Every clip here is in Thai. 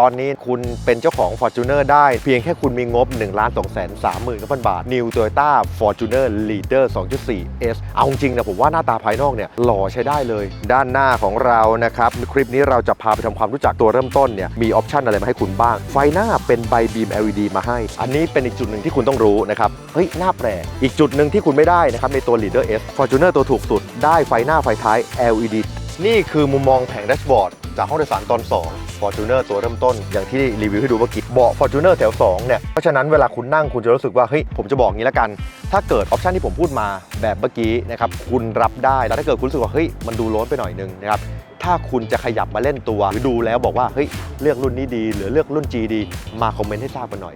ตอนนี้คุณเป็นเจ้าของ Fortuner ได้เพียงแค่คุณมีงบ 1 2 3 3 9 0 0 0 บาท New Toyota Fortuner Leader 2.4 S เอาจริงนะผมว่าหน้าตาภายนอกเนี่ยหล่อใช้ได้เลย ด้านหน้าของเรานะครับ คลิปนี้เราจะพาไปทำความรู้จักตัวเริ่มต้นเนี่ยมีออปชันอะไรมาให้คุณบ้าง ไฟหน้าเป็นใบบีม LED มาให้ อันนี้เป็นอีกจุดหนึ่งที่คุณต้องรู้นะครับ เฮ้ยหน้าแปลกอีกจุดหนึ่งที่คุณไม่ได้นะครับในตัว Leader S Fortuner ตัวถูกสุดได้ไฟหน้าไฟท้าย LED นี่คือมุมมองแผงแดชบอร์ดจากห้องโดยสารตอน 2 Fortuner ตัวเริ่มต้น อย่างที่รีวิวให้ดูเมื่อกี้เบาะ Fortuner แถว 2 เนี่ย เพราะฉะนั้นเวลาคุณนั่งคุณจะรู้สึกว่า เฮ้ย ผมจะบอกงี้แล้วกัน ถ้าเกิดออปชันที่ผมพูดมาแบบเมื่อกี้นะครับ คุณรับได้ แล้วถ้าเกิดคุณรู้สึกว่า เฮ้ย มันดูโล้นไปหน่อยนึงนะครับ ถ้าคุณจะขยับมาเล่นตัว หรือดูแล้วบอกว่า เฮ้ย เลือกรุ่นนี้ดี หรือเลือกรุ่น G ดี มาคอมเมนต์ให้ทราบกันหน่อย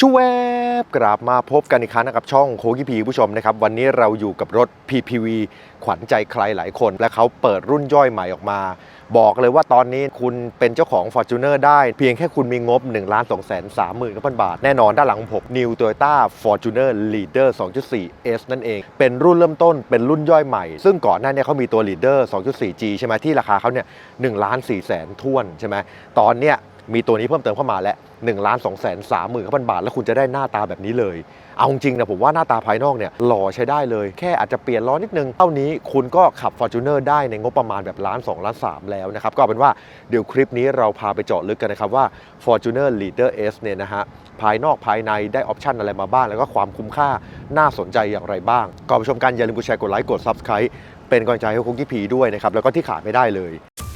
ชวบกลับมาพบกันอีกครั้งนะครับช่องโคกิพีผู้ชมนะครับ วันนี้เราอยู่กับรถ PPV ขวัญใจใครหลายคน และเขาเปิดรุ่นย่อยใหม่ออกมา บอกเลยว่าตอนนี้คุณเป็นเจ้าของ Fortuner ได้ เพียงแค่คุณมีงบ 1 2 3 3 0 0 0 0 บาท แน่นอนด้านหลังของผม New Toyota Fortuner Leader 2.4 S นั่นเอง เป็นรุ่นเริ่มต้นเป็นรุ่นย่อยใหม่ ซึ่งก่อนหน้านี้เขามีตัว Leader 2.4G ใช่ไหมที่ราคาเขาเนี่ย1ล้าน4แสนท้วนใช่ไหมตอนเนี้ย มีตัวนี้เพิ่มเติมเข้ามาแล้ว1ล้าน2แสน3หมื่นบาท แล้วคุณจะได้หน้าตาแบบนี้เลย เอาจริงนะผมว่าหน้าตาภายนอกเนี่ยหล่อใช้ได้เลย แค่อาจจะเปลี่ยนล้อนิดนึง เท่านี้คุณก็ขับ Fortuner ได้ในงบประมาณแบบล้าน2ล้าน3แล้วนะครับ ก็เป็นว่าเดี๋ยวคลิปนี้เราพาไปเจาะลึกกันนะครับว่า Fortuner Leader S เนี่ยนะฮะภายนอกภายในได้ออปชันอะไรมาบ้าง แล้วก็ความคุ้มค่าน่าสนใจอย่างไรบ้างก่อนไปชมกันอย่าลืมกดแชร์กดไลค์กด Subscribe เป็นกำลังใจให้คุกกี้พีด้วยนะครับแล้วก็ที่ขาดไม่ได้เลย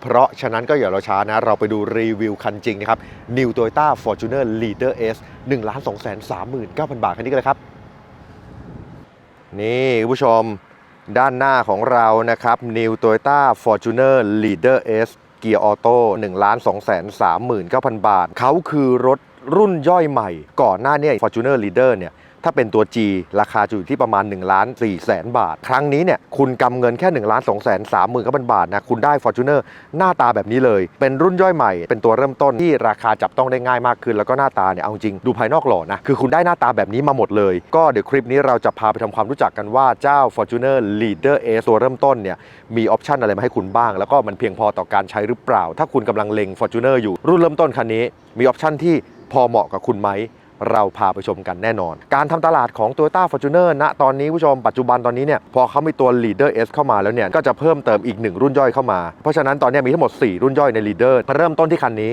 เพราะฉะนั้นก็อย่าราช้านะ เราไปดูรีวิวคันจริงนะครับ New Toyota Fortuner Leader S 1 2 3 9 0 0 0 บาทคันนี้กันเลยครับ นี่คุณผู้ชมด้านหน้าของเรานะครับ New Toyota Fortuner Leader S เกียร์ออโต้1 2 3 9 0 0 0บาท เขาคือรถรุ่นย่อยใหม่ ก่อนหน้านี้ Fortuner Leader เนี่ย ถ้าเป็นตัว G ราคาจะอยู่ที่ประมาณ1ล้าน4แสนบาท ครั้งนี้เนี่ยคุณกำเงินแค่1ล้าน2แสน3หมื่นบาทนะคุณได้ Fortuner หน้าตาแบบนี้เลย เป็นรุ่นย่อยใหม่ เป็นตัวเริ่มต้นที่ราคาจับต้องได้ง่ายมากขึ้น แล้วก็หน้าตาเนี่ยเอาจริงดูภายนอกหล่อนะคือคุณได้หน้าตาแบบนี้มาหมดเลย ก็เดี๋ยวคลิปนี้เราจะพาไปทำความรู้จักกันว่าเจ้า Fortuner Leader S ตัวเริ่มต้นเนี่ยมีออปชันอะไรมาให้คุณบ้าง แล้วก็มันเพียงพอต่อการใช้หรือเปล่า ถ้าคุณกำลังเล็ง Fortuner อยู่รุ่นเริ่มต้นคันนี้มีออปชันที่พอเหมาะกับคุณไหม เราพาไปชมกันแน่นอน การทำตลาดของ Toyota Fortuner ณตอนนี้ผู้ชมปัจจุบันตอนนี้เนี่ยพอเขามีตัว Leader S เข้ามาแล้วเนี่ยก็จะเพิ่มเติมอีก 1 รุ่นย่อยเข้ามา เพราะฉะนั้นตอนนี้มีทั้งหมด 4 รุ่นย่อยใน Leader เริ่มต้นที่คันนี้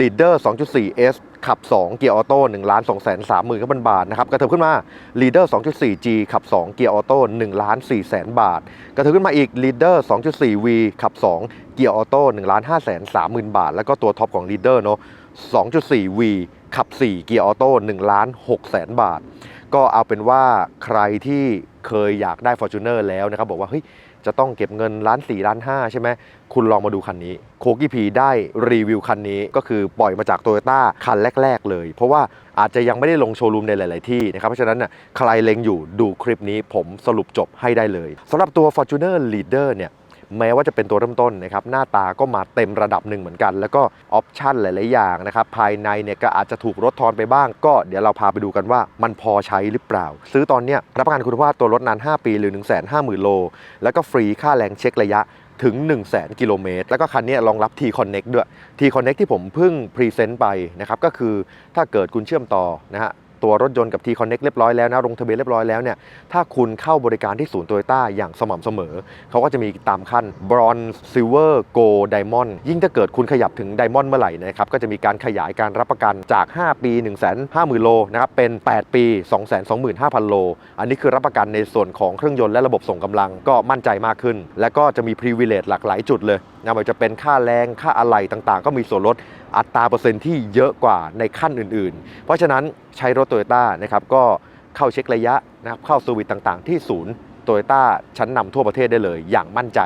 Leader 2.4 S ขับ 2 เกียร์ออโต้1ล้าน2แสน3หมื่นบาทนะครับกระเถิบขึ้นมา Leader 2.4 G ขับ 2 เกียร์ออโต้1ล้าน4แสนบาท กระเถิบขึ้นมาอีก Leader 2.4 V ขับ 2 เกียร์ออโต้1ล้าน5แสน3หมื่นบาท แล้วก็ตัวท็อปของ Leader เนาะ 2.4 V ขับ 4 เกียร์ออโต้1ล้าน6แสนบาท ก็เอาเป็นว่าใครที่เคยอยากได้ Fortuner แล้วนะครับ บอกว่าเฮ้ยจะต้องเก็บเงินล้าน4ล้าน5ใช่ไหม คุณลองมาดูคันนี้ โคกี้พีได้รีวิวคันนี้ก็คือปล่อยมาจากโตโยต้าคันแรก ๆ เลย เพราะว่าอาจจะยังไม่ได้ลงโชว์รูมในหลาย ๆ ที่นะครับ เพราะฉะนั้นน่ะใครเล็งอยู่ดูคลิปนี้ผมสรุปจบให้ได้เลยสำหรับตัว Fortuner Leader เนี่ย แม้ว่าจะเป็นตัวเริ่มต้นนะครับหน้าตาก็มาเต็มระดับหนึ่งเหมือนกัน แล้วก็ออปชันหลาย ๆ อย่างนะครับภายในเนี่ยก็อาจจะถูกลดทอนไปบ้าง ก็เดี๋ยวเราพาไปดูกันว่ามันพอใช้หรือเปล่า ซื้อตอนเนี้ยรับประกันคุณภาพตัวรถนาน 5 ปีหรือ 1 5 0 0 0 0 โล แล้วก็ฟรีค่าแรงเช็คระยะถึง 1 0 0 0 0แกิโลเมตร แล้วก็คันนี้รองรับ T-Connect ด้วย T-Connect ที่ผมเพิ่งพรีเซนต์ไปนะครับ ก็คือถ้าเกิดคุณเชื่อมต่อนะฮะ ตัวรถยนต์กับ T-Connect เรียบร้อยแล้วนะลงทะเบียนเรียบร้อยแล้วเนี่ยถ้าคุณเข้าบริการที่ศูนย์โตโยต้าอย่างสม่ำเสมอ เขาก็จะมีตามขั้น Bronze Silver Gold Diamond ยิ่งถ้าเกิดคุณขยับถึง Diamond เมื่อไหร่นะครับก็จะมีการขยายการรับประกันจาก 5 ปี 1 5 0 0 0 0 โลนะครับเป็น 8 ปี 225,000 โล อันนี้คือรับประกันในส่วนของเครื่องยนต์และระบบส่งกำลังก็มั่นใจมากขึ้น และก็จะมี privilege หลากหลายจุดเลยนะไมันจะเป็นค่าแรงค่าอะไหล่ต่างๆ ก็มีส่วนลด อัตราเปอร์เซ็นต์ที่เยอะกว่าในขั้นอื่นๆ เพราะฉะนั้นใช้รถโตโยต้านะครับก็เข้าเช็คระยะนะครับเข้าสวิตต่างๆ ที่ศูนย์โตโยต้าชั้นนำทั่วประเทศได้เลยอย่างมั่นใจ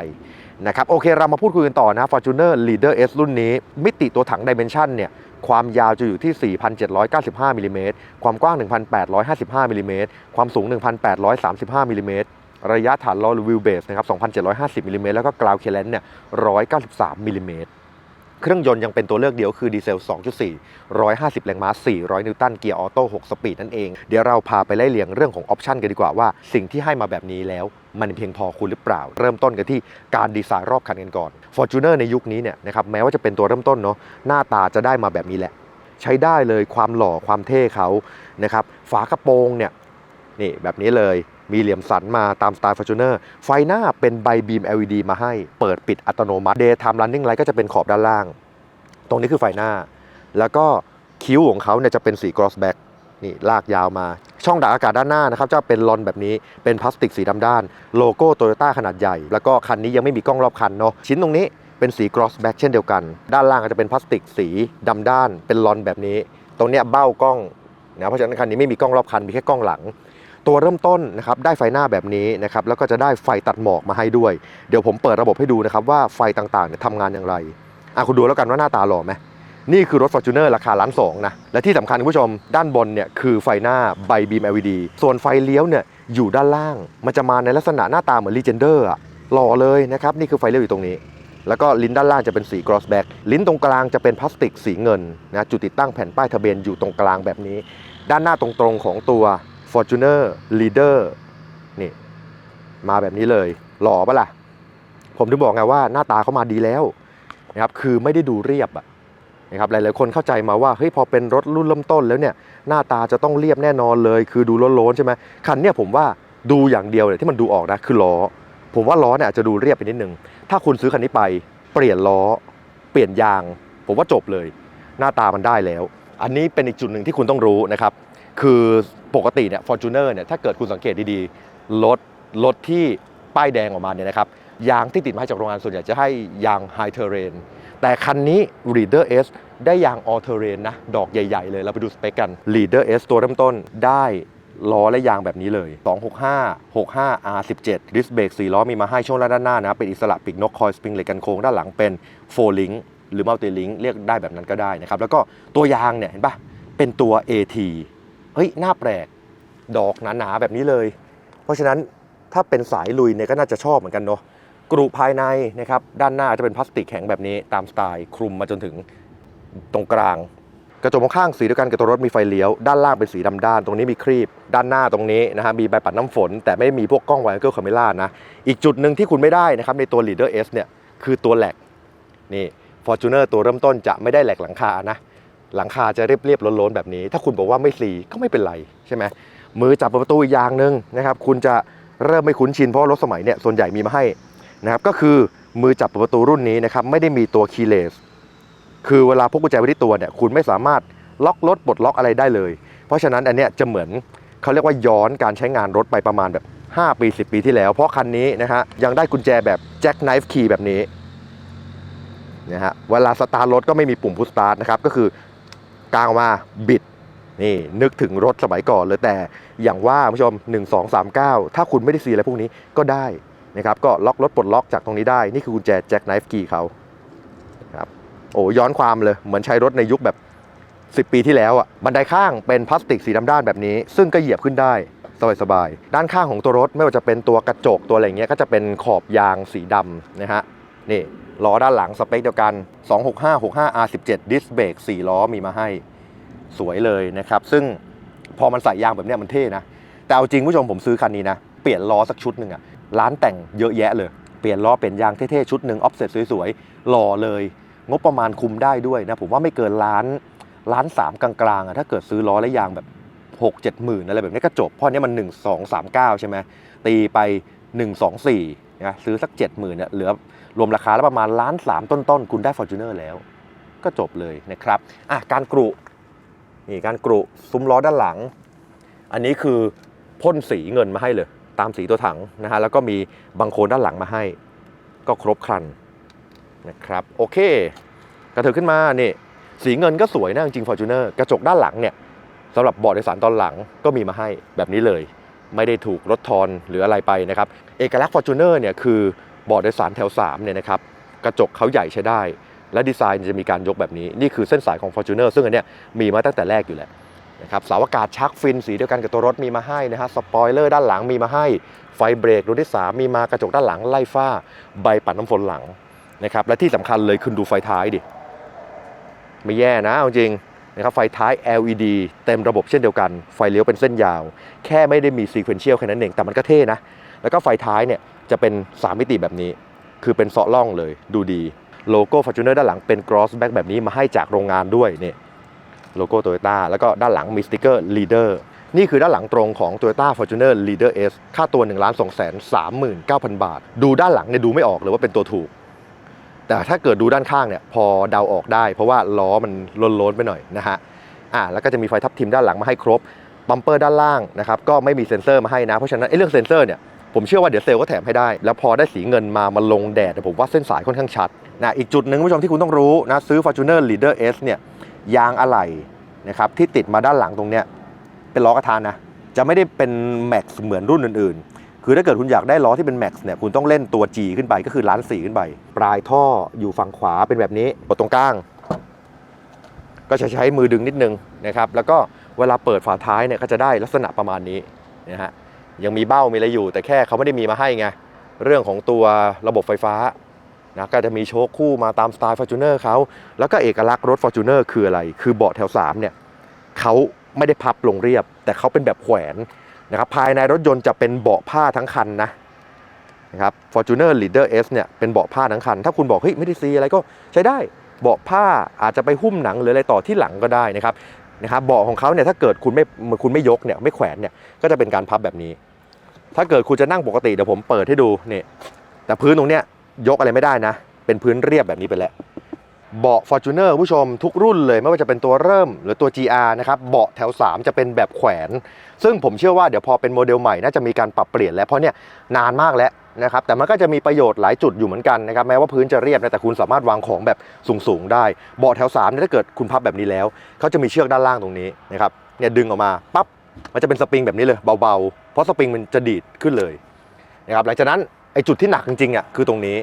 นะครับโอเคเรามาพูดคุยกันต่อนะ Fortuner Leader S รุ่นนี้ มิติตัวถัง Dimension เนี่ยความยาวจะอยู่ที่ 4,795มิลลิเมตรความกว้าง 1,855มิลลิเมตรความสูง 1,835มิลลิเมตรระยะฐานล้อหรือวิวเบสนะครับ2,750มิลลิเมตรแล้วก็กราวเคเลนเนี่ย193มิลลิเมตร เครื่องยนต์ยังเป็นตัวเลือกเดียวคือดีเซล 2.4 150 แรงม้า 400 นิวตัน เกียร์ออโต้ 6 สปีดนั่นเอง เดี๋ยวเราพาไปไล่เลียงเรื่องของออปชันกันดีกว่าว่า สิ่งที่ให้มาแบบนี้แล้วมันเพียงพอคุณหรือเปล่า เริ่มต้นกันที่การดีไซน์รอบคันกันก่อน Fortuner ในยุคนี้เนี่ยนะครับแม้ว่าจะเป็นตัวเริ่มต้นเนาะหน้าตาจะได้มาแบบนี้แหละ ใช้ได้เลยความหล่อความเท่เขานะครับฝากระโปรงเนี่ยนี่แบบนี้เลย มีเหลี่ยมสันมาตามสไตล์ Fortuner ไฟหน้าเป็นใบบีม LED มาให้ เปิดปิดอัตโนมัติ Daytime Running Light ก็จะเป็นขอบด้านล่าง ตรงนี้คือไฟหน้า แล้วก็คิ้วของเขาเนี่ยจะเป็นสี gloss back นี่ลากยาวมา ช่องดักอากาศด้านหน้านะครับจะเป็นลอนแบบนี้เป็นพลาสติกสีดำด้าน โลโก้โตโยต้าขนาดใหญ่ แล้วก็คันนี้ยังไม่มีกล้องรอบคันเนาะชิ้นตรงนี้เป็นสี gloss back เช่นเดียวกัน ด้านล่างก็จะเป็นพลาสติกสีดำด้าน เป็นลอนแบบนี้ ตรงเนี้ยเบ้ากล้องนะเพราะฉะนั้นคันนี้ไม่มีกล้องรอบคันมีแค่กล้องหลัง ตัวเริ่มต้นนะครับได้ไฟหน้าแบบนี้นะครับแล้วก็จะได้ไฟตัดหมอกมาให้ด้วย เดี๋ยวผมเปิดระบบให้ดูนะครับว่าไฟต่างๆเนี่ยทำงานอย่างไรอะคุณดูแล้วกันว่าหน้าตาหล่อไหมนี่คือรถ Fortuner ราคาล้านสองนะและที่สำคัญคุณผู้ชม ด้านบนเนี่ยคือไฟหน้าใบบีม LED ส่วนไฟเลี้ยวเนี่ยอยู่ด้านล่าง มันจะมาในลักษณะหน้าตาเหมือน Legender อะหล่อเลยนะครับนี่คือไฟเลี้ยวอยู่ตรงนี้ แล้วก็ลิ้นด้านล่างจะเป็นสี gloss black ลิ้นตรงกลางจะเป็นพลาสติกสีเงินนะจุดติดตั้งแผ่นป้ายทะเบียนอยู่ตรงกลางแบบนี้ ด้านหน้าตรงๆของตัว Fortuner Leader นี่ มาแบบนี้เลย หล่อปะล่ะ ผมถึงบอกไงว่าหน้าตาเขามาดีแล้วนะครับคือไม่ได้ดูเรียบอะนะครับหลายๆคนเข้าใจมาว่าเฮ้ยพอเป็นรถรุ่นเริ่มต้นแล้วเนี่ยหน้าตาจะต้องเรียบแน่นอนเลย คือดูโล้นๆใช่ไหมคันเนี่ยผมว่าดูอย่างเดียวเนี่ยที่มันดูออกนะคือล้อ ผมว่าล้อเนี่ยอาจจะดูเรียบไปนิดนึง ถ้าคุณซื้อคันนี้ไปเปลี่ยนล้อ เปลี่ยนยาง ผมว่าจบเลย หน้าตามันได้แล้ว อันนี้เป็นอีกจุดหนึ่งที่คุณต้องรู้นะครับ คือปกติเนี่ย Fortuner เนี่ยถ้าเกิดคุณสังเกตดีๆรถรถที่ป้ายแดงออกมาเนี่ยนะครับยางที่ติดมาจากโรงงานส่วนใหญ่จะให้ยาง High Terrain แต่คันนี้ Leader S ได้ยาง All Terrain นะ ดอกใหญ่ๆ เลย เราไปดูสเปคกัน Leader S ตัวเริ่มต้นได้ล้อและยางแบบนี้เลย 265 65 R17 ดิสเบรก4ล้อมีมาให้ช่วงล่างด้านหน้านะ เป็นอิสระปีกนกคอยสปริงเหล็กกันโค้งด้านหลังเป็น4 link หรือ multi link เรียกได้แบบนั้นก็ได้นะครับ แล้วก็ตัวยางเนี่ยเห็นปะเป็นตัว AT เฮ้ยน่าแปลก ดอกหนาๆแบบนี้เลย เพราะฉะนั้นถ้าเป็นสายลุยเนี่ยก็น่าจะชอบเหมือนกันเนาะกรุภายในนะครับด้านหน้าจะเป็นพลาสติกแข็งแบบนี้ตามสไตล์คลุมมาจนถึงตรงกลาง กระจกมองข้างสีเดียวกันกับตัวรถมีไฟเลี้ยว ด้านล่างเป็นสีดำด้าน ตรงนี้มีครีบ ด้านหน้าตรงนี้นะฮะมีใบปัดน้ำฝน แต่ไม่มีพวกกล้องไวเกิลคาเมล่านะ อีกจุดหนึ่งที่คุณไม่ได้นะครับในตัว Leader S เนี่ยคือตัวแหลกนี่ Fortuner ตัวเริ่มต้นจะไม่ได้แหลกหลังคานะ หลังคาจะเรียบๆล้นๆแบบนี้ ถ้าคุณบอกว่าไม่ซีก็ไม่เป็นไรใช่ไหมมือจับประตูอีกอย่างหนึ่งนะครับ คุณจะเริ่มไม่คุ้นชินเพราะรถสมัยเนี่ยส่วนใหญ่มีมาให้นะครับก็คือมือจับเปิดประตูรุ่นนี้นะครับไม่ได้มีตัวคีย์เลสคือเวลาพกกุญแจไว้ที่ตัวเนี่ยคุณไม่สามารถล็อกรถปลดล็อกอะไรได้เลย เพราะฉะนั้นอันเนี้ยจะเหมือนเขาเรียกว่าย้อนการใช้งานรถไปประมาณแบบ 5 ปี 10 ปีที่แล้ว เพราะคันนี้นะฮะยังได้กุญแจแบบแจ็คไนฟ์คีย์แบบนี้นะฮะเวลาสตาร์ทรถก็ไม่มีปุ่มพุชสตาร์ทนะครับก็คือ กางออกมาบิดนี่นึกถึงรถสมัยก่อนเลยแต่อย่างว่าผู้ชม 1 2 3 9 ถ้าคุณไม่ได้ซีอะไรพวกนี้ก็ได้นะครับก็ล็อกรถปลดล็อกจากตรงนี้ได้ นี่คือกุญแจแจ็คไนฟ์กีเขาครับโอ้ย้อนความเลย เหมือนใช้รถในยุคแบบ 10 ปีที่แล้วอะบันไดข้างเป็นพลาสติกสีดำด้านแบบนี้ ซึ่งก็เหยียบขึ้นได้สบายๆด้านข้างของตัวรถไม่ว่าจะเป็นตัวกระจกตัวอะไรเงี้ยก็จะเป็นขอบยางสีดำนะฮะ นี่ล้อด้านหลังสเปคเดียวกัน 265 65 R17 ดิสเบรก4ล้อมีมาให้สวยเลยนะครับ ซึ่งพอมันใส่ยางแบบเนี้ยมันเท่นะ แต่เอาจริงผู้ชมผมซื้อคันนี้นะ เปลี่ยนล้อสักชุดหนึ่งอะร้านแต่งเยอะแยะเลย เปลี่ยนล้อเปลี่ยนยางเท่ๆ ชุดหนึ่งออฟเซ็ตสวยๆ หล่อเลย งบประมาณคุมได้ด้วยนะ ผมว่าไม่เกินล้านล้านสามกลางๆอะถ้าเกิดซื้อล้อและยางแบบ 6 7หมื่นอะไรแบบนี้ก็จบ เพราะนนี้มัน 1 2 3 9 ใช่ไหมตีไป 1 2 4นะซื้อสัก 7 0,000เนี่ยเหลือ รวมราคาแล้วประมาณล้านสามต้นๆ คุณได้ Fortuner แล้ว ก็จบเลยนะครับอะการกรุนี่การกรุซุ้มล้อด้านหลัง อันนี้คือพ่นสีเงินมาให้เลย ตามสีตัวถังนะฮะแล้วก็มีบังโคลนด้านหลังมาให้ ก็ครบครันนะครับโอเค กระเถิบขึ้นมานี่สีเงินก็สวยนะจริงฟอร์จูเนอร์กระจกด้านหลังเนี่ยสำหรับเบาะโดยสารตอนหลังก็มีมาให้แบบนี้เลย ไม่ได้ถูกลดทอนหรืออะไรไปนะครับ เอกลักษณ์ฟอร์จูเนอร์เนี่ยคือ เบาะโดยสารแถว3เนี่ยนะครับกระจกเขาใหญ่ใช้ได้ และดีไซน์จะมีการยกแบบนี้ นี่คือเส้นสายของ Fortuner ซึ่งอันเนี้ยมีมาตั้งแต่แรกอยู่แล้วนะครับเสาอากาศชักฟินสีเดียวกันกับตัวรถมีมาให้นะฮะสปอยเลอร์ด้านหลังมีมาให้ ไฟเบรกรุ่นที่ 3 มีมากระจกด้านหลังไล่ฝ้า ใบปัดน้ำฝนหลังนะครับและที่สำคัญเลยคุณดูไฟท้ายดิไม่แย่นะเอาจริงนะครับไฟท้าย LED เต็มระบบเช่นเดียวกัน ไฟเลี้ยวเป็นเส้นยาว แค่ไม่ได้มีซีเควนเชียลแค่นั้นเอง แต่มันก็เท่นะ แล้วก็ไฟท้ายเนี่ยจะเป็น 3 มิติแบบนี้ คือเป็นเสาะล่องเลยดูดี โลโก้ Fortuner ด้านหลังเป็น cross back แบบนี้มาให้จากโรงงานด้วยเนี่ยโลโก้ Toyota แล้วก็ด้านหลังมีสติกเกอร์ Leader นี่คือด้านหลังตรงของ Toyota Fortuner Leader S ค่าตัว 1 2 3 9 0 0 0 บาท ดูด้านหลังเนี่ยดูไม่ออกเลยว่าเป็นตัวถูก แต่ถ้าเกิดดูด้านข้างเนี่ยพอเดาออกได้ เพราะว่าล้อมันล้นๆไปหน่อยนะฮะอ่าแล้วก็จะมีไฟทับทิมด้านหลังมาให้ครบบัมเปอร์ด้านล่างนะครับก็ไม่มีเซ็นเซอร์มาให้นะ เพราะฉะนั้นไอ้เรื่องเซ็นเซอร์เนี่ย ผมเชื่อว่าเดี๋ยวเซลล์ก็แถมให้ได้ แล้วพอได้สีเงินมามาลงแดดเนี่ยผมว่าเส้นสายค่อนข้างชัดนะอีกจุดหนึ่งผู้ชมที่คุณต้องรู้นะซื้อ Fortuner Leader S เนี่ยยางอะไหล่นะครับที่ติดมาด้านหลังตรงเนี้ยเป็นล้อกระทานนะจะไม่ได้เป็นแม็กซ์เหมือนรุ่นอื่นๆ คือถ้าเกิดคุณอยากได้ล้อที่เป็นแม็กซ์เนี่ยคุณต้องเล่นตัว G ขึ้นไปก็คือล้านสีขึ้นไป ปลายท่ออยู่ฝั่งขวาเป็นแบบนี้กดตรงกลาง ก็จะใช้มือดึงนิดนึงนะครับแล้วก็เวลาเปิดฝาท้ายเนี่ยก็จะได้ลักษณะประมาณนี้นะฮะ ยังมีเบ้ามีอะไรอยู่ แต่แค่เขาไม่ได้มีมาให้ไงเรื่องของตัวระบบไฟฟ้านะก็จะมีโชคคู่มาตามสไตล์ Fortuner เขาแล้วก็เอกลักษณ์รถ Fortuner คืออะไร คือเบาะแถว3เนี่ยเขาไม่ได้พับลงเรียบ แต่เขาเป็นแบบแขวนนะครับภายในรถยนต์จะเป็นเบาะผ้าทั้งคันนะนะครับ Fortuner Leader S เนี่ยเป็นเบาะผ้าทั้งคัน ถ้าคุณบอกเฮ้ยไม่ได้ซีอะไรก็ใช้ได้ เบาะผ้าอาจจะไปหุ้มหนังหรืออะไรต่อที่หลังก็ได้นะครับ นะครับเบาะของเขาเนี่ยถ้าเกิดคุณไม่คุณไม่ยกเนี่ยไม่แขวนเนี่ยก็จะเป็นการพับแบบนี้ ถ้าเกิดคุณจะนั่งปกติเดี๋ยวผมเปิดให้ดูนี่แต่พื้นตรงเนี้ยยกอะไรไม่ได้นะ เป็นพื้นเรียบแบบนี้ไปแล้วเบาะ Fortuner ผู้ชมทุกรุ่นเลยไม่ว่าจะเป็นตัวเริ่มหรือตัว GR นะครับเบาะแถว 3 จะเป็นแบบแขวน ซึ่งผมเชื่อว่าเดี๋ยวพอเป็นโมเดลใหม่น่าจะมีการปรับเปลี่ยนแล้วเพราะเนี่ยนานมากแล้ว นะครับแต่มันก็จะมีประโยชน์หลายจุดอยู่เหมือนกันนะครับแม้ว่าพื้นจะเรียบนะแต่คุณสามารถวางของแบบสูงๆได้เบาะแถว3เนี่ยถ้าเกิดคุณพับแบบนี้แล้วเขาจะมีเชือกด้านล่างตรงนี้นะครับเนี่ยดึงออกมาปั๊บมันจะเป็นสปริงแบบนี้เลยเบาๆ เพราะสปริงมันจะดีดขึ้นเลยนะครับหลังจากนั้นไอ้จุดที่หนักจริงๆอะคือตรงนี้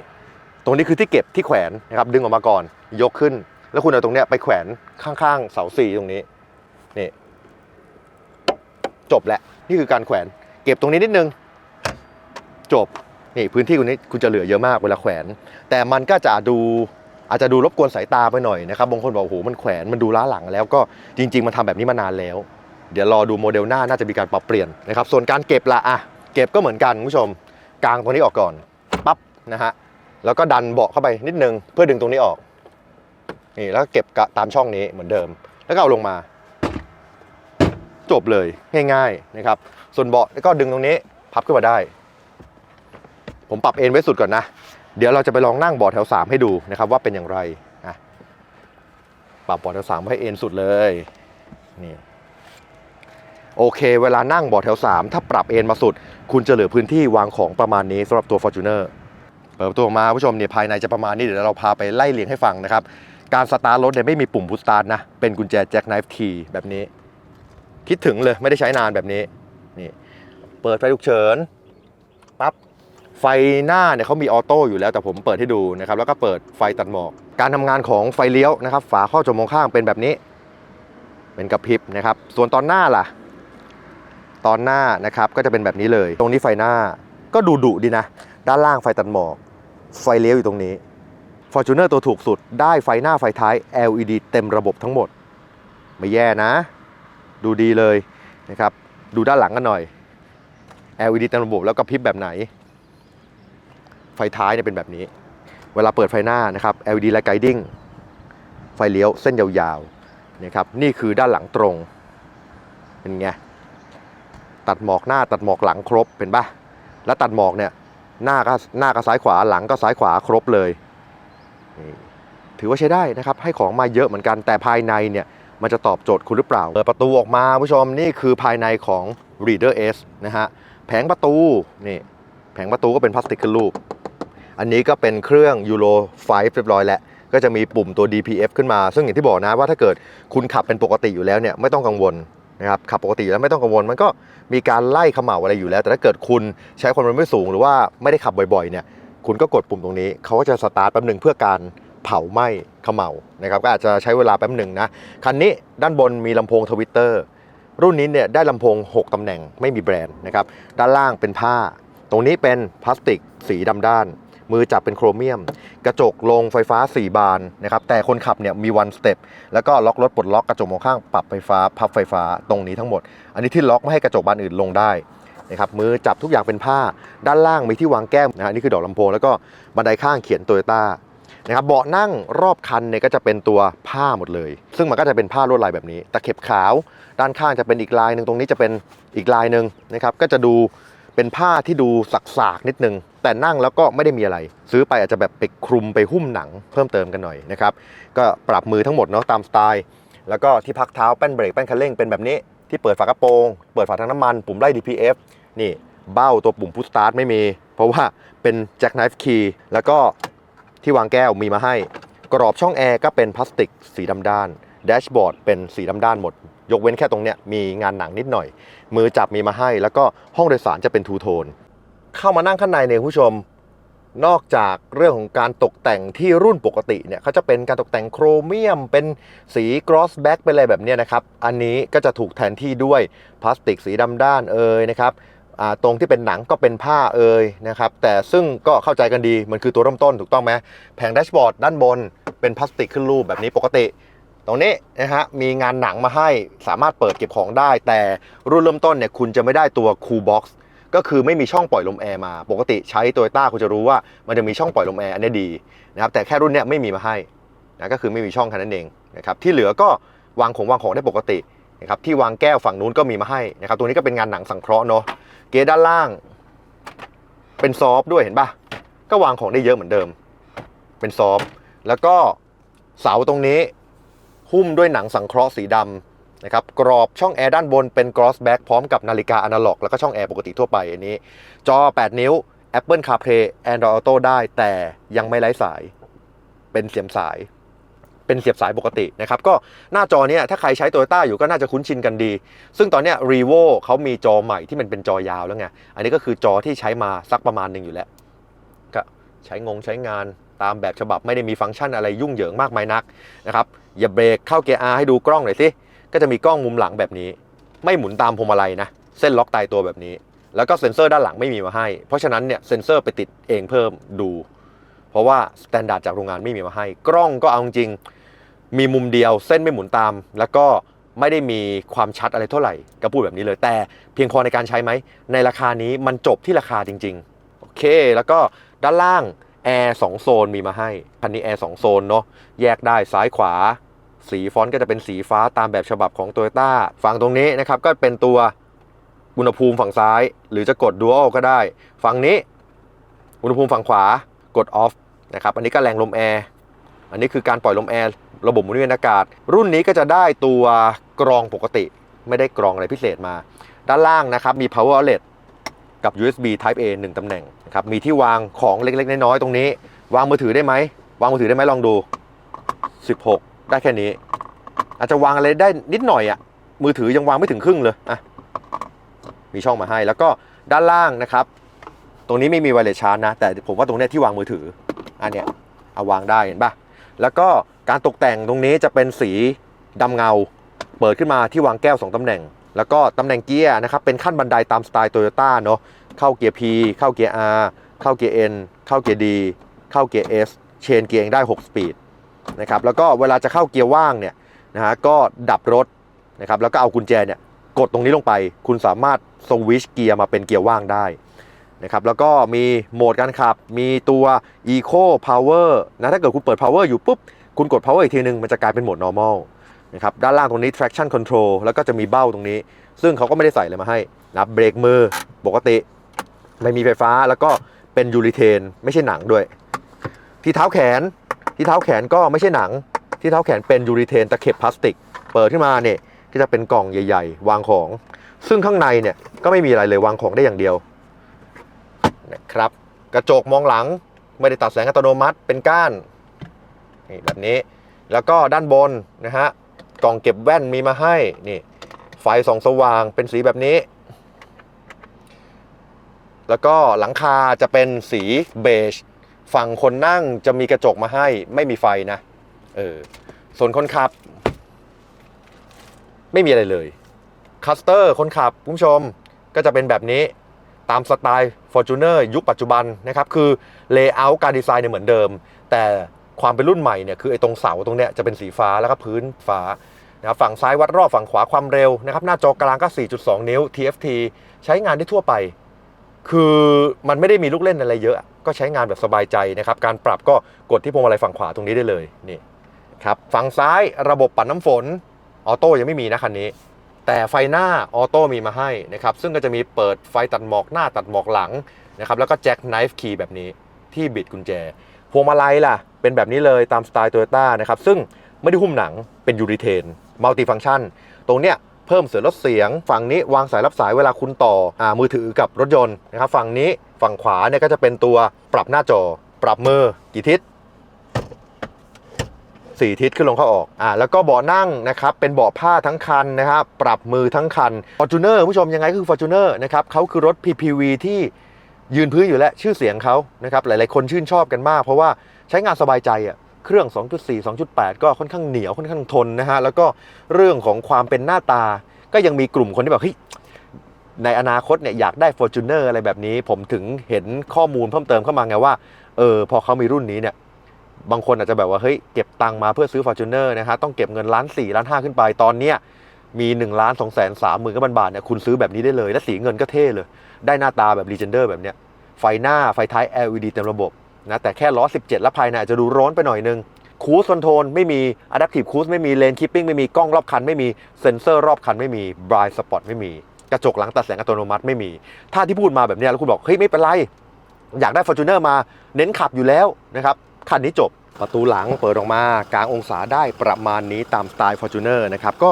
ตรงนี้คือที่เก็บที่แขวนนะครับดึงออกมาก่อนยกขึ้น แล้วคุณเอาตรงเนี้ยไปแขวนข้างๆเสาสี่ตรงนี้นี่จบแล้วนี่คือการแขวน เก็บตรงนี้นิดนึงจบ นี่พื้นที่ตรงนี้คุณจะเหลือเยอะมากเวลาแขวน แต่มันก็จะดูอาจจะดูรบกวนสายตาไปหน่อยนะครับบางคนบอกโอ้โหมันแขวนมันดูล้าหลังแล้วก็จริง ๆ มันทำแบบนี้มานานแล้ว เดี๋ยวรอดูโมเดลหน้าน่าจะมีการปรับเปลี่ยนนะครับส่วนการเก็บละอะเก็บก็เหมือนกันคุณผู้ชมกางตรงนี้ออกก่อนปั๊บนะฮะแล้วก็ดันเบาะเข้าไปนิดนึงเพื่อดึงตรงนี้ออกนี่แล้วก็เก็บกตามช่องนี้เหมือนเดิม แล้วก็เอาลงมา จบเลยง่ายๆนะครับส่วนเบาะก็ดึงตรงนี้พับขึ้นมาได้ ผมปรับเอนไว้สุดก่อนนะ เดี๋ยวเราจะไปลองนั่งเบาะแถว 3 ให้ดูนะครับว่าเป็นอย่างไรนะปรับเบาะแถว3ไว้ให้เอนสุดเลยนี่โอเค เวลานั่งเบาะแถว 3 ถ้าปรับเอนมาสุด คุณจะเหลือพื้นที่วางของประมาณนี้สำหรับตัว Fortuner เปิดประตูออกมาผู้ชมเนี่ยภายในจะประมาณนี้เดี๋ยวเราพาไปไล่เลียงให้ฟังนะครับ การสตาร์ทรถเนี่ยไม่มีปุ่มพุชสตาร์ทนะ เป็นกุญแจแจ็คไนฟ์คีแบบนี้ คิดถึงเลยไม่ได้ใช้นานแบบนี้นี่เปิดไฟฉุกเฉินปั๊บ ไฟหน้าเนี่ยเขามีออโต้อยู่แล้วแต่ผมเปิดให้ดูนะครับแล้วก็เปิดไฟตัดหมอก การทำงานของไฟเลี้ยวนะครับ ฝาข้อจมมองข้างเป็นแบบนี้ เป็นกระพริบนะครับ ส่วนตอนหน้าล่ะ ตอนหน้านะครับก็จะเป็นแบบนี้เลย ตรงนี้ไฟหน้าก็ดูดุดีนะ ด้านล่างไฟตัดหมอก ไฟเลี้ยวอยู่ตรงนี้ Fortuner ตัวถูกสุดได้ไฟหน้าไฟท้าย LED เต็มระบบทั้งหมด ไม่แย่นะ ดูดีเลยนะครับ ดูด้านหลังกันหน่อย LED เต็มระบบแล้วก็พริบแบบไหน ไฟท้ายเนี่ยเป็นแบบนี้ เวลาเปิดไฟหน้านะครับ LED และ guiding ไฟเลี้ยวเส้นยาวๆนะครับนี่คือด้านหลังตรงเป็นไงตัดหมอกหน้าตัดหมอกหลังครบเป็นปะแล้วตัดหมอกเนี่ยหน้าก็หน้าก็ซ้ายขวาหลังก็ซ้ายขวาครบเลยถือว่าใช้ได้นะครับให้ของมาเยอะเหมือนกันแต่ภายในเนี่ยมันจะตอบโจทย์คุณหรือเปล่า เปิดประตูออกมาผู้ชมนี่คือภายในของ Reader S นะฮะ แผงประตูนี่แผงประตูก็เป็นพลาสติกขึ้นรูป อันนี้ก็เป็นเครื่องยูโร5เรียบร้อยแล้วก็จะมีปุ่มตัว DPF ขึ้นมา ซึ่งอย่างที่บอกนะว่าถ้าเกิดคุณขับเป็นปกติอยู่แล้วเนี่ยไม่ต้องกังวลนะครับขับปกติแล้วไม่ต้องกังวลมันก็มีการไล่เขม่าอะไรอยู่แล้ว แต่ถ้าเกิดคุณใช้ความเร็วไม่สูงหรือว่าไม่ได้ขับบ่อยๆเนี่ยคุณก็กดปุ่มตรงนี้เขาก็จะสตาร์ทแป๊บหนึ่งเพื่อการเผาไหม้เขม่านะครับก็อาจจะใช้เวลาแป๊บหนึ่งนะคันนี้ด้านบนมีลำโพงทวิตเตอร์รุ่นนี้เนี่ยได้ลำโพง 6 ตำแหน่งไม่มีแบรนด์นะครับด้านล่างเป็นผ้า ตรงนี้เป็นพลาสติกสีดำด้าน มือจับเป็นโครเมียม กระจกลงไฟฟ้า 4 บานนะครับแต่คนขับเนี่ยมีวันสเต็ปแล้วก็ล็อกรถปลดล็อกกระจกมองข้างปรับไฟฟ้าพับไฟฟ้าตรงนี้ทั้งหมด อันนี้ที่ล็อกไม่ให้กระจกบานอื่นลงได้นะครับมือจับทุกอย่างเป็นผ้าด้านล่างมีที่วางแก้มนะฮะนี่คือดอกลำโพงแล้วก็บันไดข้างเขียนโตโยต้านะครับเบาะนั่งรอบคันเนี่ยก็จะเป็นตัวผ้าหมดเลย ซึ่งมันก็จะเป็นผ้าลวดลายแบบนี้ตะเข็บขาว ด้านข้างจะเป็นอีกลายหนึ่งตรงนี้จะเป็นอีกลายหนึ่งนะครับก็จะดู เป็นผ้าที่ดูสักๆนิดนึง แต่นั่งแล้วก็ไม่ได้มีอะไร ซื้อไปอาจจะแบบไปคลุมไปหุ้มหนังเพิ่มเติมกันหน่อยนะครับก็ปรับมือทั้งหมดเนาะตามสไตล์แล้วก็ที่พักเท้าแป้นเบรกแป้นคันเร่งเป็นแบบนี้ที่เปิดฝากระโปรง เปิดฝาถังน้ำมัน ปุ่มไล่ DPF นี่เบ้าตัวปุ่มพุชสตาร์ทไม่มี เพราะว่าเป็นแจ็คไนฟ์คีย์แล้วก็ที่วางแก้วมีมาให้ กรอบช่องแอร์ก็เป็นพลาสติกสีดำด้านแดชบอร์ดเป็นสีดำด้านหมด ยกเว้นแค่ตรงเนี้ยมีงานหนังนิดหน่อย มือจับมีมาให้ แล้วก็ห้องโดยสารจะเป็นทูโทน เข้ามานั่งข้างในเนี่ยคุณผู้ชม นอกจากเรื่องของการตกแต่งที่รุ่นปกติเนี่ยเขาจะเป็นการตกแต่งโครเมียม เป็นสีกรอสแบ็กเป็นอะไรแบบเนี้ยนะครับ อันนี้ก็จะถูกแทนที่ด้วยพลาสติกสีดำด้านเอ่ยนะครับตรงที่เป็นหนังก็เป็นผ้าเอ่ยนะครับแต่ซึ่งก็เข้าใจกันดีมันคือตัวเริ่มต้นถูกต้องไหมแผงแดชบอร์ดด้านบนเป็นพลาสติกขึ้นรูปแบบนี้ปกติ ตรงนี้นะฮะมีงานหนังมาให้สามารถเปิดเก็บของได้ แต่รุ่นเริ่มต้นเนี่ยคุณจะไม่ได้ตัวคูลบ็อกซ์ก็คือไม่มีช่องปล่อยลมแอร์มาปกติใช้โตโยต้าคุณจะรู้ว่ามันจะมีช่องปล่อยลมแอร์อันนี้ดีนะครับแต่แค่รุ่นเนี้ยไม่มีมาให้นะก็คือไม่มีช่องแค่นั้นเองนะครับที่เหลือก็วางของวางของได้ปกตินะครับที่วางแก้วฝั่งนู้นก็มีมาให้นะครับตัวนี้ก็เป็นงานหนังสังเคราะห์เนาะเกียร์ด้านล่าง เป็นซอฟด้วยเห็นปะก็วางของได้เยอะเหมือนเดิม เป็นซอฟแล้วก็เสาตรงนี้ หุ้มด้วยหนังสังเคราะห์สีดำนะครับกรอบช่องแอร์ด้านบนเป็น cross back พร้อมกับนาฬิกาอนาล็อกแล้วก็ช่องแอร์ปกติทั่วไปอันนี้ จอ 8 นิ้ว Apple CarPlay Android Auto ได้แต่ยังไม่ไร้สาย เป็นเสียบสาย เป็นเสียบสายปกตินะครับก็หน้าจอเนี้ยถ้าใครใช้ Toyota อยู่ก็น่าจะคุ้นชินกันดี ซึ่งตอนเนี้ย Revo เขามีจอใหม่ที่มันเป็นจอยาวแล้วไงอันนี้ก็คือจอที่ใช้มาสักประมาณหนึ่งอยู่แล้วก็ใช้งงใช้งาน ตามแบบฉบับไม่ได้มีฟังก์ชันอะไรยุ่งเหยิงมากมายนักนะครับอย่าเบรกเข้าเกียร์ R ให้ดูกล้องหน่อยสิก็จะมีกล้องมุมหลังแบบนี้ ไม่หมุนตามพวงมาลัยนะเส้นล็อกตายตัวแบบนี้ แล้วก็เซ็นเซอร์ด้านหลังไม่มีมาให้ เพราะฉะนั้นเนี่ยเซ็นเซอร์ไปติดเองเพิ่มดู เพราะว่าสแตนดาร์ดจากโรงงานไม่มีมาให้ กล้องก็เอาจริงมีมุมเดียวเส้นไม่หมุนตาม แล้วก็ไม่ได้มีความชัดอะไรเท่าไหร่ก็พูดแบบนี้เลย แต่เพียงพอในการใช้ไหมในราคานี้มันจบที่ราคาจริง ๆ โอเค แล้วก็ด้านล่าง แอร์สองโซนมีมาให้ คันนี้แอร์สองโซนเนาะแยกได้ซ้ายขวา สีฟอนต์ก็จะเป็นสีฟ้าตามแบบฉบับของ Toyota ฝั่งตรงนี้นะครับก็เป็นตัวอุณหภูมิฝั่งซ้าย หรือจะกด Dual ก็ได้ ฝั่งนี้ อุณหภูมิฝั่งขวากด Off นะครับอันนี้ก็แรงลมแอร์อันนี้คือการปล่อยลมแอร์ระบบหมุนเวียนอากาศ รุ่นนี้ก็จะได้ตัวกรองปกติ ไม่ได้กรองอะไรพิเศษมา ด้านล่างนะครับมี power outlet กับ USB Type A 1ตำแหน่ง นะครับมีที่วางของเล็ก ๆ น้อยๆตรงนี้ วางมือถือได้ไหมวางมือถือได้ไหมลองดู 16 ได้แค่นี้ อาจจะวางอะไรได้นิดหน่อยอะ่ะมือถือยังวางไม่ถึงครึ่งเลยอะมีช่องมาให้แล้วก็ด้านล่างนะครับ ตรงนี้ไม่มีไวเลสชาร์จนะ แต่ผมว่าตรงเนี้ยที่วางมือถืออันเนี้ยเอาวางได้เห็นปะแล้วก็การตกแต่งตรงนี้จะเป็นสีดำเงา เปิดขึ้นมาที่วางแก้ว 2ตำแหน่ง แล้วก็ตำแหน่งเกียร์นะครับเป็นขั้นบันไดตามสไตล์โตโยต้าเนาะ เข้าเกียร์ P เข้าเกียร์ R เข้าเกียร์ N เข้าเกียร์ D เข้าเกียร์ S เชนเกียร์เองได้ 6 สปีดนะครับแล้วก็เวลาจะเข้าเกียร์ว่างเนี่ยนะฮะก็ดับรถนะครับแล้วก็เอากุญแจเนี่ยกดตรงนี้ลงไป คุณสามารถสวิชเกียร์มาเป็นเกียร์ว่างได้นะครับแล้วก็มีโหมดการขับ มีตัว Eco Power นะถ้าเกิดคุณเปิด Power อยู่ปุ๊บ คุณกด Power อีกทีนึง มันจะกลายเป็นโหมด normal นะครับด้านล่างตรงนี้ traction control แล้วก็จะมีเบ้าตรงนี้ ซึ่งเขาก็ไม่ได้ใส่อะไรมาให้นะเบรกมือปกติ ไม่มีไฟฟ้าแล้วก็เป็นยูริเทนไม่ใช่หนังด้วย ที่เท้าแขนที่เท้าแขนก็ไม่ใช่หนัง ที่เท้าแขนเป็นยูริเทนตะเข็บพลาสติก เปิดขึ้นมาเนี่ยก็จะเป็นกล่องใหญ่ ๆ วางของ ซึ่งข้างในเนี่ยก็ไม่มีอะไรเลยวางของได้อย่างเดียวนะครับกระจกมองหลังไม่ได้ตัดแสงอัตโนมัติเป็นก้านนี่แบบนี้แล้วก็ด้านบนนะฮะกล่องเก็บแว่นมีมาให้นี่ไฟส่องสว่างเป็นสีแบบนี้ แล้วก็หลังคาจะเป็นสีเบจฝั่งคนนั่งจะมีกระจกมาให้ไม่มีไฟนะเออส่วนคนขับ ไม่มีอะไรเลยคัสเตอร์คนขับคุณผู้ชมก็จะเป็นแบบนี้ตามสไตล์ Fortuner ยุคปัจจุบันนะครับ คือเลเยอร์การดีไซน์เนี่ยเหมือนเดิม แต่ความเป็นรุ่นใหม่เนี่ยคือไอ้ตรงเสาตรงเนี้ยจะเป็นสีฟ้าแล้วก็พื้นฟ้านะครับฝั่งซ้ายวัดรอบฝั่งขวาความเร็วนะครับ หน้าจอกลางก็ 4.2 นิ้ว TFT ใช้งานได้ทั่วไป คือมันไม่ได้มีลูกเล่นอะไรเยอะ ก็ใช้งานแบบสบายใจนะครับ การปรับก็กดที่พวงมาลัยฝั่งขวาตรงนี้ได้เลยนี่ครับฝั่งซ้ายระบบปัดน้ำฝนออโต้ยังไม่มีนะคันนี้ แต่ไฟหน้าออโต้มีมาให้นะครับซึ่งก็จะมีเปิดไฟตัดหมอกหน้าตัดหมอกหลังนะครับแล้วก็แจ็คไนฟ์คีย์แบบนี้ที่บิดกุญแจ พวงมาลัยล่ะ เป็นแบบนี้เลยตามสไตล์โตโยต้านะครับซึ่งไม่ได้หุ้มหนังเป็นยูริเทนมัลติฟังชันตรงเนี้ย เพิ่มเสียงลดเสียง ฝั่งนี้วางสายรับสายเวลาคุณต่ออมือถือกับรถยนต์นะครับฝั่งนี้ฝั่งขวาเนี่ยก็จะเป็นตัวปรับหน้าจอ ปรับมือกี่ทิศสี่ทิศขึ้นลงเข้าออก อ่า แล้วก็เบาะนั่งนะครับ เป็นเบาะผ้าทั้งคันนะครับ ปรับมือทั้งคัน Fortuner ผู้ชมยังไงคือ Fortuner นะครับเขาคือรถ PPV ที่ยืนพื้นอยู่แล้ว ชื่อเสียงเขานะครับ หลาย ๆ คนชื่นชอบกันมาก เพราะว่าใช้งานสบายใจอะ เครื่อง 2.4 2.8 ก็ค่อนข้างเหนียวค่อนข้างทนนะฮะ แล้วก็เรื่องของความเป็นหน้าตา ก็ยังมีกลุ่มคนที่แบบเฮ้ยในอนาคตเนี่ยอยากได้ Fortuner อะไรแบบนี้ ผมถึงเห็นข้อมูลเพิ่มเติมเข้ามาไงว่าเออพอเขามีรุ่นนี้เนี่ยบางคนอาจจะแบบว่าเฮ้ยเก็บตังมาเพื่อซื้อ Fortuner นะฮะต้องเก็บเงินล้าน4ล้าน5ขึ้นไปตอนเนี้ยมี1ล้าน2แสน3หมื่นก็บาทเนี่ยคุณซื้อแบบนี้ได้เลย และสีเงินก็เท่เลย ได้หน้าตาแบบ Legender แบบเนี้ยไฟหน้าไฟท้าย LED เต็มระบบ นะแต่แค่ล้อ 17 แล้วภายในอาจจะดูร้อนไปหน่อยนึงคูสคอนโทรลไม่มี Adaptive Cruise ไม่มีเลนคิปปิ้งไม่มีกล้องรอบคันไม่มีเซ็นเซอร์รอบคันไม่มี Blind Spot ไม่มี กระจกหลังตัดแสงอัตโนมัติไม่มี ถ้าที่พูดมาแบบนี้แล้วคุณบอก เฮ้ย ไม่เป็นไร อยากได้ Fortuner มาเน้นขับอยู่แล้วนะครับ คันนี้จบประตูหลังเปิดออกมากลางองศาได้ประมาณนี้ตามสไตล์ Fortuner นะครับก็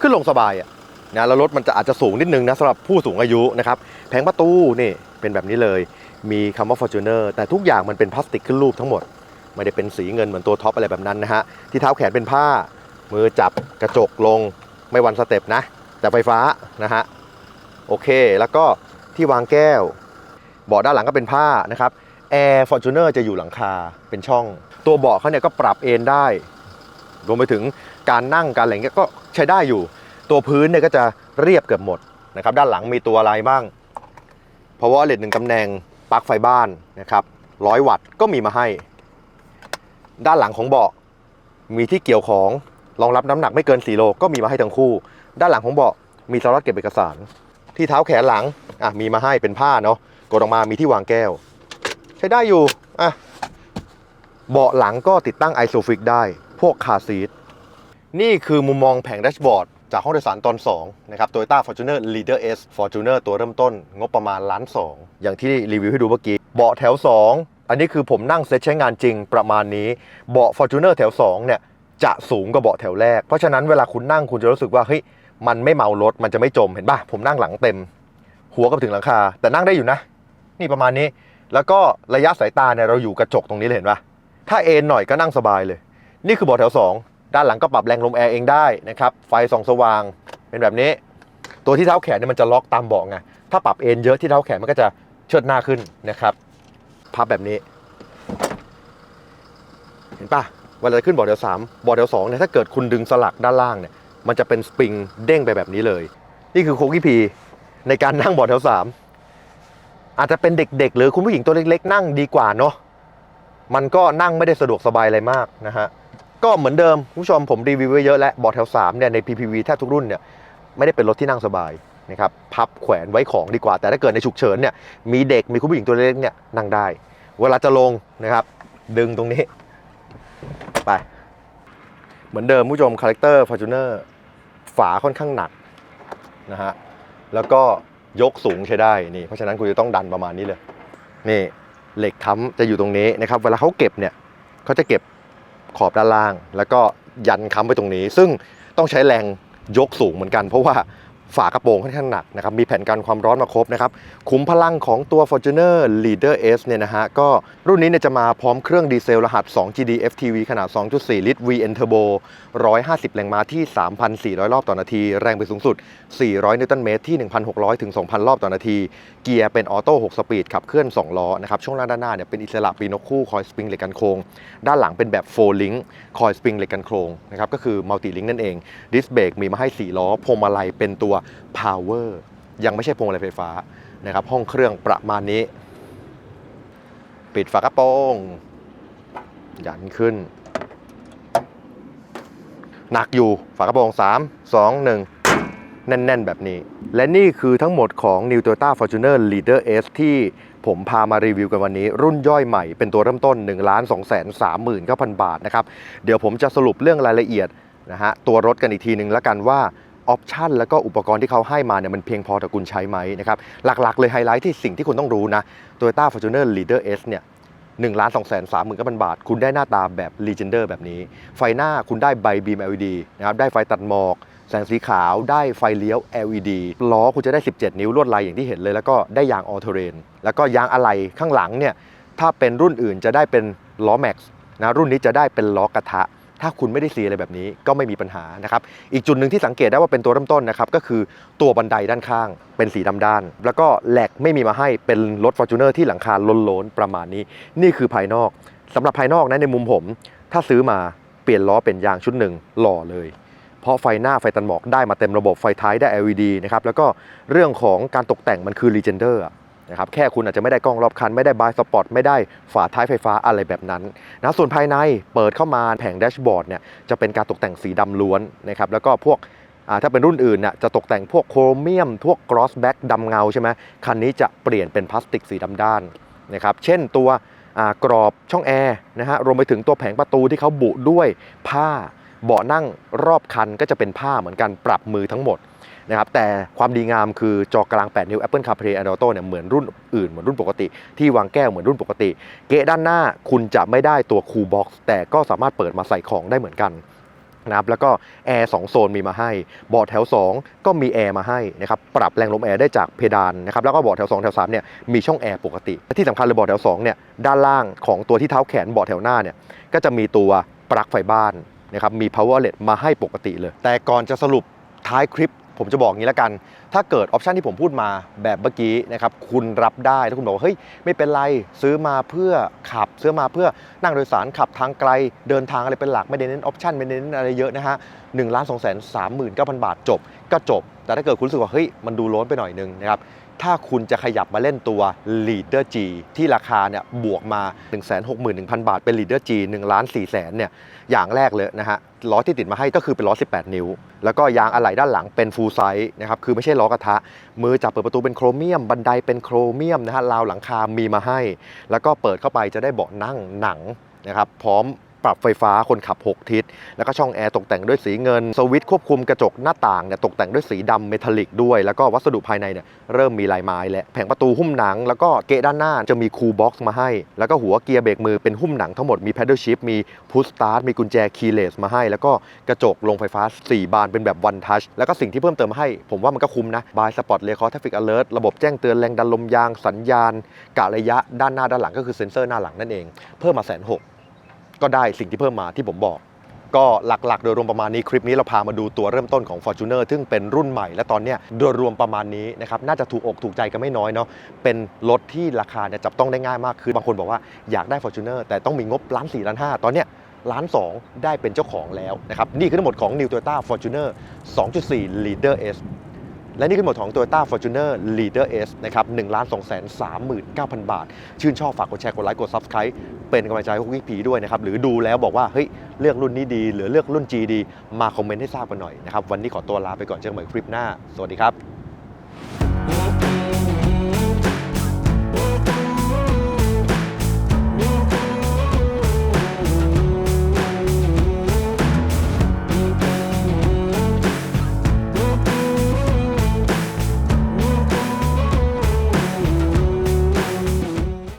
ขึ้นลงสบายอะนะแล้วรถมันจะอาจจะสูงนิดนึงนะสำหรับผู้สูงอายุนะครับแผงประตูนี่เป็นแบบนี้เลย มีคำว่า Fortuner แต่ทุกอย่างมันเป็นพลาสติกขึ้นรูปทั้งหมด ไม่ได้เป็นสีเงินเหมือนตัวท็อปอะไรแบบนั้นนะฮะ ที่เท้าแขนเป็นผ้า มือจับกระจกลงไม่วันสเต็ปนะ แต่ไฟฟ้านะฮะ โอเค แล้วก็ที่วางแก้วเบาะด้านหลังก็เป็นผ้านะครับแอร์ฟอร์จูเนอร์จะอยู่หลังคาเป็นช่อง ตัวเบาะเขาเนี่ยก็ปรับเอนได้รวมไปถึงการนั่งการอะไรเงี้ยก็ใช้ได้อยู่ ตัวพื้นเนี่ยก็จะเรียบเกือบหมดนะครับด้านหลังมีตัวอะไรบ้าง เพราะว่าเลดหนึ่งตำแหน่ง ปลั๊กไฟบ้านนะครับร้อยวัตต์ก็มีมาให้ ด้านหลังของเบาะมีที่เกี่ยวของรองรับน้ำหนักไม่เกิน4โลก็มีมาให้ทั้งคู่ ด้านหลังของเบาะมีสล็อตเก็บเอกสาร ที่เท้าแขนหลังอะมีมาให้เป็นผ้าเนาะกดออกมามีที่วางแก้ว ใช้ได้อยู่อะเบาะหลังก็ติดตั้งไอโซฟิกได้พวกคาซีทนี่คือมุมมองแผงแดชบอร์ด จากห้องโดยสารตอน2นะครับ Toyota Fortuner Leader S Fortuner ตัวเริ่มต้นงบประมาณล้านสองอย่างที่รีวิวให้ดูเมื่อกี้ เบาะแถว 2 อันนี้คือผมนั่งเซตใช้งานจริงประมาณนี้ เบาะ Fortuner แถว 2 เนี่ย จะสูงกว่าเบาะแถวแรก เพราะฉะนั้นเวลาคุณนั่งคุณจะรู้สึกว่าเฮ้ยมันไม่เมารถมันจะไม่จมเห็นป่ะผมนั่งหลังเต็ม หัวก็ถึงหลังคา แต่นั่งได้อยู่นะ นี่ประมาณนี้ แล้วก็ระยะสายตาเนี่ยเราอยู่กระจกตรงนี้เลยเห็นป่ะถ้าเอนหน่อยก็นั่งสบายเลย นี่คือเบาะแถว 2 ด้านหลังก็ปรับแรงลมแอร์เองได้นะครับไฟส่องสว่างเป็นแบบนี้ ตัวที่เท้าแขนเนี่ยมันจะล็อกตามเบาะไงถ้าปรับเอนเยอะที่เท้าแขนมันก็จะเชิดหน้าขึ้นนะครับพับแบบนี้ เห็นปะเวลาจะขึ้นเบาะแถวสามเบาะแถวสองเนี่ยถ้าเกิดคุณดึงสลักด้านล่างเนี่ยมันจะเป็นสปริงเด้งไปแบบนี้เลย นี่คือโคกี้พีในการนั่งเบาะแถวสามอาจจะเป็นเด็กๆ หรือคุณผู้หญิงตัวเล็กๆ นั่งดีกว่าเนาะมันก็นั่งไม่ได้สะดวกสบายอะไรมากนะฮะ ก็เหมือนเดิมคุณผู้ชมผมรีวิวไว้เยอะแล้วบาะแถว3เนี่ยใน PPV แทบทุกรุ่นเนี่ยไม่ได้เป็นรถที่นั่งสบายนะครับพับแขวนไว้ของดีกว่า แต่ถ้าเกิดในฉุกเฉินเนี่ยมีเด็กมีคุณผู้หญิงตัวเล็กเนี่ยนั่งได้ เวลาจะลงนะครับ ดึงตรงนี้ ไป เหมือนเดิมคุณผู้ชมคาแรคเตอร์ฟอร์จูเนอร์ฝาค่อนข้างหนักนะฮะแล้วก็ยกสูงใช้ได้นี่เพราะฉะนั้นคุณจะต้องดันประมาณนี้เลยนี่เหล็กค้ำจะอยู่ตรงนี้นะครับ เวลาเขาเก็บเนี่ยเขาจะเก็บ ขอบด้านล่าง แล้วก็ยันค้ำไปตรงนี้ ซึ่งต้องใช้แรงยกสูงเหมือนกัน เพราะว่า ฝากระโปรงค่อนข้างหนักนะครับ มีแผ่นกันความร้อนมาครบนะครับ ขุมพลังของตัว Fortuner Leader S เนี่ยนะฮะ ก็รุ่นนี้เนี่ยจะมาพร้อมเครื่องดีเซลรหัส 2 GD FTV ขนาด 2.4 ลิตร VN Turbo 150 แรงม้าที่ 3,400 รอบต่อนาที แรงบิดสูงสุด 400 นิวตันเมตรที่ 1,600 ถึง 2,000 รอบต่อนาที เกียร์เป็นออโต้ 6 สปีดขับเคลื่อน 2 ล้อนะครับ ช่วงล่างด้านหน้าเนี่ยเป็นอิสระปีนกคู่คอยสปริงเหล็กกันโครง ด้านหลังเป็นแบบ4 link คอยสปริงเหล็กกันโครงนะครับ ก็คือมัลติลิงนั่นเอง ดิสเบรกมีมาให้ 4 ล้อ พวงมาลัยเป็นตัว Power ยังไม่ใช่พวงมาลัยไฟฟ้านะครับ ห้องเครื่องประมาณนี้ ปิดฝากระโปรงยันขึ้น หนักอยู่ฝากระโปรง 3 2 1แน่น ๆ แบบนี้ และนี่คือทั้งหมดของ New Toyota Fortuner Leader S ที่ผมพามารีวิวกันวันนี้ รุ่นย่อยใหม่เป็นตัวเริ่มต้น 1 2 3 9 0 0 0 บาทนะครับ เดี๋ยวผมจะสรุปเรื่องรายละเอียดนะฮะตัวรถกันอีกทีหนึ่งแล้วกันว่า ออปชันแล้วก็อุปกรณ์ที่เขาให้มาเนี่ยมันเพียงพอต่อคุณใช้ไหมนะครับหลักๆ เลยไฮไลท์ที่สิ่งที่คุณต้องรู้นะ Toyota Fortuner Leader S เนี่ย1ล้าน2แสน3หมื่นก็บาท คุณได้หน้าตาแบบ Legender แบบนี้ ไฟหน้าคุณได้ใบบีม LED นะครับได้ไฟตัดหมอก แสงสีขาว ได้ไฟเลี้ยว LED ล้อคุณจะได้ 17 นิ้วลวดลายอย่างที่เห็นเลย แล้วก็ได้ยางออเทเรนแล้วก็ยางอะไหล่ข้างหลังเนี่ยถ้าเป็นรุ่นอื่นจะได้เป็นล้อแม็กซ์นะรุ่นนี้จะได้เป็นล้อกระทะ ถ้าคุณไม่ได้ซีอะไรแบบนี้ก็ไม่มีปัญหานะครับ อีกจุดหนึ่งที่สังเกตได้ว่าเป็นตัวเริ่มต้นนะครับก็คือตัวบันไดด้านข้างเป็นสีดำด้าน แล้วก็แหลกไม่มีมาให้เป็นรถ f o r t u n e r ที่หลังคาล้นๆประมาณนี้ นี่คือภายนอกสำหรับภายนอกนะในมุมผม ถ้าซื้อมาเปลี่ยนล้อเป็นยางชุดหนึ่งหล่อเลยเพราะไฟหน้าไฟตันหมอกได้มาเต็มระบบไฟท้ายได้ LED นะครับแล้วก็เรื่องของการตกแต่งมันคือ Legender อะ นะครับแค่คุณอาจจะไม่ได้กล้องรอบคัน ไม่ได้บายสปอร์ตไม่ได้ฝาท้ายไฟฟ้าอะไรแบบนั้นนะส่วนภายในเปิดเข้ามาแผงแดชบอร์ดเนี่ยจะเป็นการตกแต่งสีดำล้วนนะครับแล้วก็พวกถ้าเป็นรุ่นอื่นเนี่ยจะตกแต่งพวกโครเมียม พวกกรอสแบ็กดำเงาใช่ไหมคันนี้จะเปลี่ยนเป็นพลาสติกสีดำด้านนะครับเช่นตัวกรอบช่องแอร์นะฮะรวมไปถึงตัวแผงประตูที่เขาบุด้วยผ้าเบาะนั่งรอบคันก็จะเป็นผ้าเหมือนกันปรับมือทั้งหมด นะครับแต่ความดีงามคือจอกลาง 8 นิ้ว Apple CarPlay and Auto เนี่ยเหมือนรุ่นอื่นเหมือนรุ่นปกติ ที่วางแก้วเหมือนรุ่นปกติ เกะด้านหน้าคุณจะไม่ได้ตัวคูลบ็อกซ์แต่ก็สามารถเปิดมาใส่ของได้เหมือนกันนะครับแล้วก็แอร์2โซนมีมาให้เบาะแถว 2 ก็มีแอร์มาให้นะครับปรับแรงลมแอร์ได้จากเพดานนะครับแล้วก็เบาะแถว 2 แถว3เนี่ยมีช่องแอร์ปกติ ที่สำคัญเลยเบาะแถว2เนี่ยด้านล่างของตัวที่เท้าแขนเบาะแถวหน้าเนี่ยก็จะมีตัวปลั๊กไฟบ้านนะครับมี power outlet มาให้ปกติเลย แต่ก่อนจะสรุปท้ายคลิป ผมจะบอกงี้แล้วกัน ถ้าเกิดออปชันที่ผมพูดมาแบบเมื่อกี้นะครับคุณรับได้ถ้าคุณบอกว่าเฮ้ยไม่เป็นไรซื้อมาเพื่อขับซื้อมาเพื่อนั่งโดยสารขับทางไกลเดินทางอะไรเป็นหลักไม่ได้เน้นออปชันไม่ได้เน้นอะไรเยอะนะฮะหนึ่งล้านสองแสนสามหมื่นเก้าพันบาทจบ ก็จบ แต่ถ้าเกิดคุณรู้สึกว่าเฮ้ยมันดูล้นไปหน่อยนึงนะครับถ้าคุณจะขยับมาเล่นตัว Leader G ที่ราคาเนี่ยบวกมา 161,000 บาท เป็น Leader G 1ล้าน4แสนเนี่ยอย่างแรกเลยนะฮะล้อที่ติดมาให้ก็คือเป็นล้อ 18 นิ้ว แล้วก็ยางอะไหล่ด้านหลังเป็น full size นะครับคือไม่ใช่ล้อกระทะ มือจับเปิดประตูเป็นโครเมียม บันไดเป็นโครเมียมนะฮะราวหลังคามีมาให้ แล้วก็เปิดเข้าไปจะได้เบาะนั่งหนังนะครับพร้อม ปรับไฟฟ้าคนขับ 6 ทิศ แล้วก็ช่องแอร์ตกแต่งด้วยสีเงิน สวิตช์ควบคุมกระจกหน้าต่างเนี่ยตกแต่งด้วยสีดำเมทัลลิกด้วย แล้วก็วัสดุภายในเนี่ยเริ่มมีลายไม้และแผงประตูหุ้มหนัง แล้วก็เกะด้านหน้าจะมีคูลบ็อกซ์มาให้ แล้วก็หัวเกียร์เบรกมือเป็นหุ้มหนังทั้งหมดมี paddle shift มี push start มีกุญแจ keyless มาให้ แล้วก็กระจกลงไฟฟ้า 4 บานเป็นแบบ one touch แล้วก็สิ่งที่เพิ่มเติมมาให้ ผมว่ามันก็คุ้มนะบายสปอร์ตเลคอร์ traffic alert ระบบแจ้งเตือนแรงดันลมยางสัญญาณกะระยะด้านหน้าด้านหลังก็คือเซ็นเซอร์หน้าหลังนั่นเอง เพิ่มมาแสนหก ก็ได้สิ่งที่เพิ่มมาที่ผมบอก ก็หลักๆ โดยรวมประมาณนี้คลิปนี้เราพามาดูตัวเริ่มต้นของ Fortuner ซึ่งเป็นรุ่นใหม่และตอนเนี้ยโดยรวมประมาณนี้นะครับน่าจะถูกอกถูกใจกันไม่น้อยเนาะเป็นรถที่ราคาเนี่ยจับต้องได้ง่ายมากคือบางคนบอกว่าอยากได้ Fortuner แต่ต้องมีงบล้านสี่ล้านห้าตอนเนี้ยล้านสองได้เป็นเจ้าของแล้วนะครับนี่คือทั้งหมดของ New Toyota Fortuner 2.4 Leader S และนี่คือหมดของ Toyota Fortuner Leader S นะครับ1ล้าน2แสน39,000 บาท ชื่นชอบฝากกดแชร์ กดไลค์ กด Subscribe เป็นกำลังใจให้คุกพี่ผีด้วยนะครับ หรือดูแล้วบอกว่า เฮ้ย เลือกรุ่นนี้ดี หรือเลือกรุ่น G ดี มาคอมเมนต์ให้ทราบกันหน่อยนะครับ วันนี้ขอตัวลาไปก่อนเจอกันใหม่คลิปหน้า สวัสดีครับ